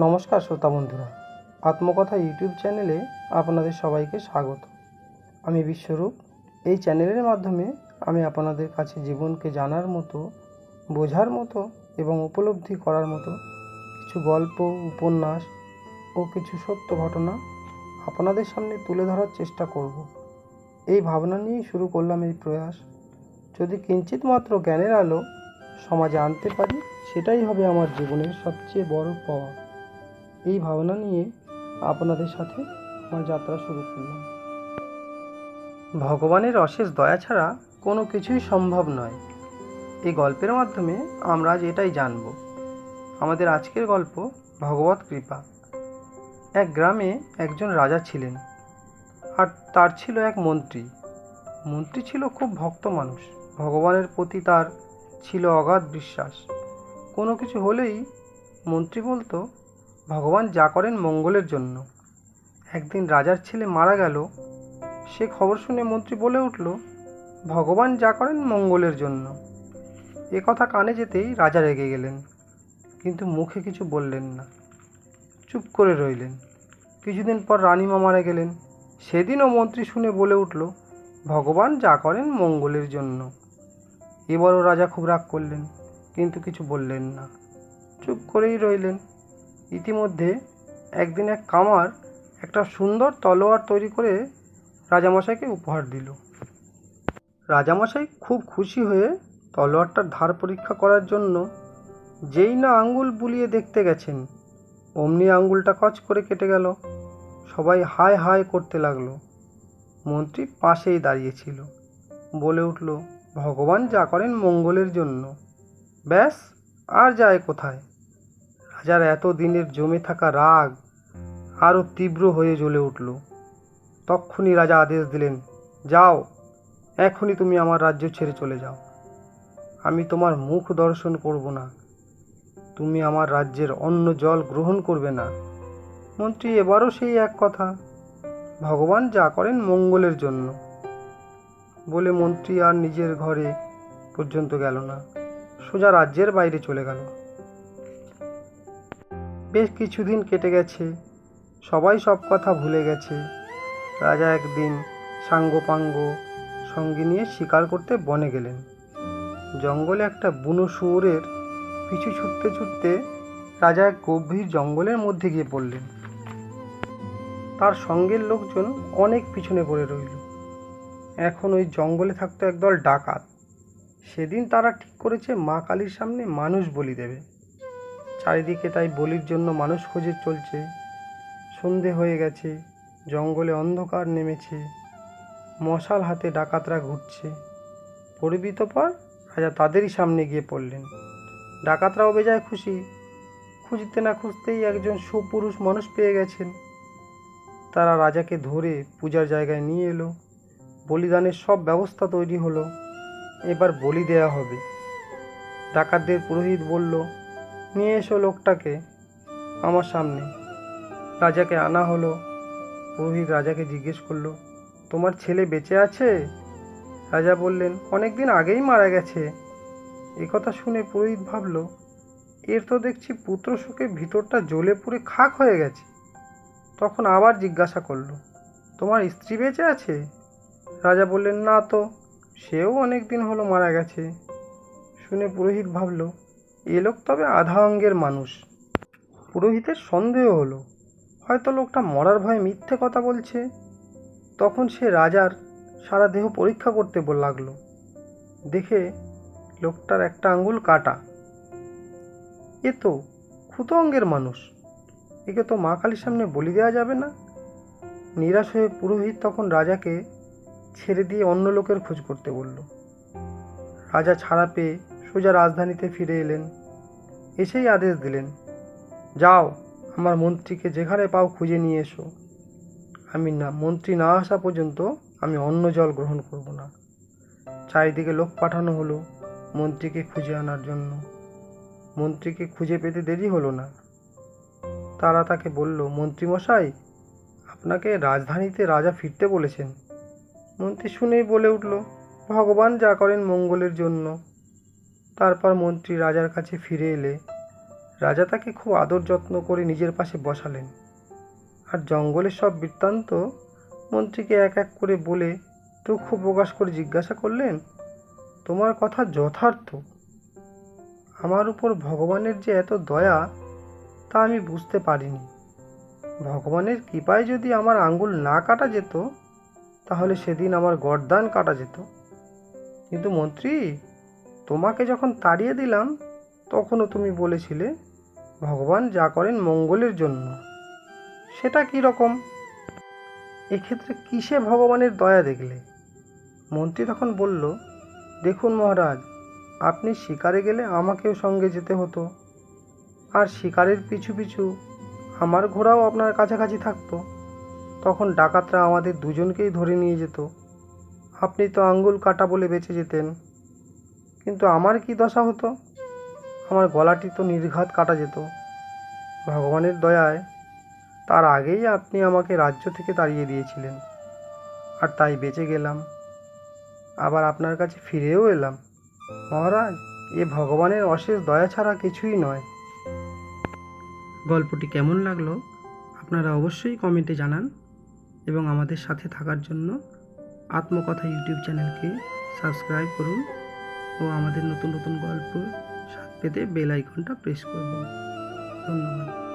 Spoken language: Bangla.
নমস্কার শ্রোতা বন্ধুরা। আত্মকথা ইউটিউব চ্যানেলে আপনাদের সবাইকে স্বাগত। আমি বিশ্বরূপ। এই চ্যানেলের মাধ্যমে আমি আপনাদের কাছে জীবনকে জানার মতো, বোঝার মতো এবং উপলব্ধি করার মতো কিছু গল্প, উপন্যাস ও কিছু সত্য ঘটনা আপনাদের সামনে তুলে ধরার চেষ্টা করব। এই ভাবনা নিয়েই শুরু করলাম এই প্রয়াস। যদি কিঞ্চিত মাত্র জ্ঞানের আলো সমাজে আনতে পারি, সেটাই হবে আমার জীবনের সবচেয়ে বড় পাওয়া। এই ভাবনা নিয়ে আপনাদের সাথে আমার যাত্রা শুরু করলাম। ভগবানের অশেষ দয়া ছাড়া কোনো কিছুই সম্ভব নয়। এই গল্পের মাধ্যমে আমরা আজ এটাই জানব। আমাদের আজকের গল্প ভগবত কৃপা। এক গ্রামে একজন রাজা ছিলেন আর তার ছিল এক মন্ত্রী। মন্ত্রী ছিল খুব ভক্ত মানুষ। ভগবানের প্রতি তার ছিল অগাধ বিশ্বাস। কোনো কিছু হলেই মন্ত্রী বলতো ভগবান যা করেন মঙ্গলের জন্য। একদিন রাজার ছেলে মারা গেল। সে খবর শুনে মন্ত্রী বলে উঠল, ভগবান যা করেন মঙ্গলের জন্য। এ কথা কানে যেতেই রাজা রেগে গেলেন, কিন্তু মুখে কিছু বললেন না। চুপ করে রইলেন। কিছুদিন পর রানীমা মারা গেলেন। সেদিনও মন্ত্রী শুনে বলে উঠল, ভগবান যা করেন মঙ্গলের জন্য। এবারও রাজা খুব রাগ করলেন, কিন্তু কিছু বললেন না। চুপ করেই রইলেন। ইতিমধ্যে একদিন এক কামার একটা সুন্দর তলোয়ার তৈরি করে রাজামশাইকে উপহার দিল। রাজামশাই খুব খুশি হয়ে তলোয়ারটার ধার পরীক্ষা করার জন্য যেই না আঙ্গুল বুলিয়ে দেখতে গেছেন, অমনি আঙ্গুলটা কচ করে কেটে গেল। সবাই হায় হায় করতে লাগল। মন্ত্রী পাশেই দাঁড়িয়েছিল বলে উঠল, ভগবান যা করেন মঙ্গলের জন্য। ব্যাস, আর যায় কোথায়? রাজার এতদিনের জমে থাকা রাগ আরও তীব্র হয়ে জ্বলে উঠল। তক্ষুনি রাজা আদেশ দিলেন, যাও, এখনই তুমি আমার রাজ্য ছেড়ে চলে যাও। আমি তোমার মুখ দর্শন করব না। তুমি আমার রাজ্যের অন্য জল গ্রহণ করবে না। মন্ত্রী, এবারও সেই এক কথা। ভগবান যা করেন মঙ্গলের জন্য। বলে মন্ত্রী আর নিজের ঘরে পর্যন্ত গেল না। সোজা রাজ্যের বাইরে চলে গেল। বেশ কিছুদিন কেটে গেছে। সবাই সব কথা ভুলে গেছে। রাজা একদিন সাঙ্গপাঙ্গ সঙ্গে নিয়ে শিকার করতে বনে গেলেন। জঙ্গলে একটা বুনো শুয়োরের পিছু ছুটতে ছুটতে রাজা এক গভীর জঙ্গলের মধ্যে গিয়ে পড়লেন। তার সঙ্গের লোকজন অনেক পিছনে পড়ে রইল। এখন ওই জঙ্গলে থাকতো একদল ডাকাত। সেদিন তারা ঠিক করেছে মা কালীর সামনে মানুষ বলি দেবে। চারিদিকে তাই বলির জন্য মানুষ খোঁজে চলছে। সন্ধে হয়ে গেছে, জঙ্গলে অন্ধকার নেমেছে। মশাল হাতে ডাকাতরা ঘুরছে। পরিবিত পর রাজা তাদেরই সামনে গিয়ে পড়লেন। ডাকাতরাও বেজায় খুশি। খুঁজতে না খুঁজতেই একজন সুপুরুষ মানুষ পেয়ে গেছেন। তারা রাজাকে ধরে পূজার জায়গায় নিয়ে এলো। বলিদানের সব ব্যবস্থা তৈরি হলো। এবার বলি দেয়া হবে। ডাকাতদের পুরোহিত বলল নিয়ে এসো লোকটাকে আমার সামনে। রাজাকে আনা হলো। পুরোহিত রাজাকে জিজ্ঞেস করল, তোমার ছেলে বেঁচে আছে? রাজা বললেন অনেক দিন আগেই মারা গেছে। এ কথা শুনে পুরোহিত ভাবল, এর তো দেখছি পুত্র শোকে ভিতরটা জ্বলে পুড়ে খাক হয়ে গেছে। তখন আবার জিজ্ঞাসা করল, তোমার স্ত্রী বেঁচে আছে? রাজা বললেন, না তো, সেও অনেক দিন হলো মারা গেছে। শুনে পুরোহিত ভাবল এ লোক তবে আধা অঙ্গের মানুষ। পুরোহিতের সন্দেহ হলো, হয়তো লোকটা মরার ভয়ে মিথ্যে কথা বলছে। তখন সে রাজার সারা দেহ পরীক্ষা করতে লাগল। দেখে লোকটার একটা আঙ্গুল কাটা। এ তো ক্ষুত অঙ্গের মানুষ। একে তো মা কালীর সামনে বলি দেওয়া যাবে না। নিরাশ হয়ে পুরোহিত তখন রাজাকে ছেড়ে দিয়ে অন্য লোকের খোঁজ করতে বলল। রাজা ছাড়া পেয়ে সোজা রাজধানীতে ফিরে এলেন। এসেই আদেশ দিলেন, যাও, আমার মন্ত্রীকে যেখানে পাও খুঁজে নিয়ে এসো। আমি না, মন্ত্রী না আসা পর্যন্ত আমি অন্ন জল গ্রহণ করব না। চারিদিকে লোক পাঠানো হলো মন্ত্রীকে খুঁজে আনার জন্য। মন্ত্রীকে খুঁজে পেতে দেরি হলো না। তারা তাকে বলল, মন্ত্রীমশাই, আপনাকে রাজধানীতে রাজা ফিরতে বলেছেন। মন্ত্রী শুনেই বলে উঠল, ভগবান যা করেন মঙ্গলের জন্য। তারপর মন্ত্রী রাজার কাছে ফিরে এলে রাজা তাকে খুব আদর যত্ন করে নিজের পাশে বসালেন। আর জঙ্গলের সব বৃত্তান্ত মন্ত্রীকে এক এক করে বলে দুঃখ প্রকাশ করে জিজ্ঞাসা করলেন, তোমার কথা যথার্থ। আমার উপর ভগবানের যে এত দয়া, তা আমি বুঝতে পারিনি। ভগবানের কৃপায় যদি আমার আঙ্গুল না কাটা যেত, তাহলে সেদিন আমার গরদান কাটা যেত। কিন্তু মন্ত্রী তোমাকে যখন তাড়িয়ে দিলাম, তখনও তুমি বলেছিলে, ভগবান যা করেন মঙ্গলের জন্য। সেটা কি রকম? এক্ষেত্রে কিসে ভগবানের দয়া দেখলে? মন্ত্রী তখন বলল, দেখুন মহারাজ, আপনি শিকারে গেলে আমাকেও সঙ্গে যেতে হতো। আর শিকারের পিছু পিছু আমার ঘোড়াও আপনার কাছাকাছি থাকতো। তখন ডাকাতরা আমাদের দুজনকেই ধরে নিয়ে যেত। আপনি তো আঙ্গুল কাটা বলে বেঁচে যেতেন। কিন্তু আমার কি দশা হতো? আমার গলাটি তো নির্ঘাত কাটা যেত। ভগবানের দয়ায় তার আগেই আপনি আমাকে রাজ্য থেকে তাড়িয়ে দিয়েছিলেন। আর তাই বেঁচে গেলাম। আবার আপনার কাছে ফিরেও এলাম। মহারাজ, এ ভগবানের অশেষ দয়া ছাড়া কিছুই নয়। গল্পটি কেমন লাগল আপনারা অবশ্যই কমেন্টে জানান এবং আমাদের সাথে থাকার জন্য আত্মকথা ইউটিউব চ্যানেলকে সাবস্ক্রাইব করুন। ও আমাদের নতুন নতুন গল্প সাথ পেতে বেল আইকনটা প্রেস করবেন। ধন্যবাদ।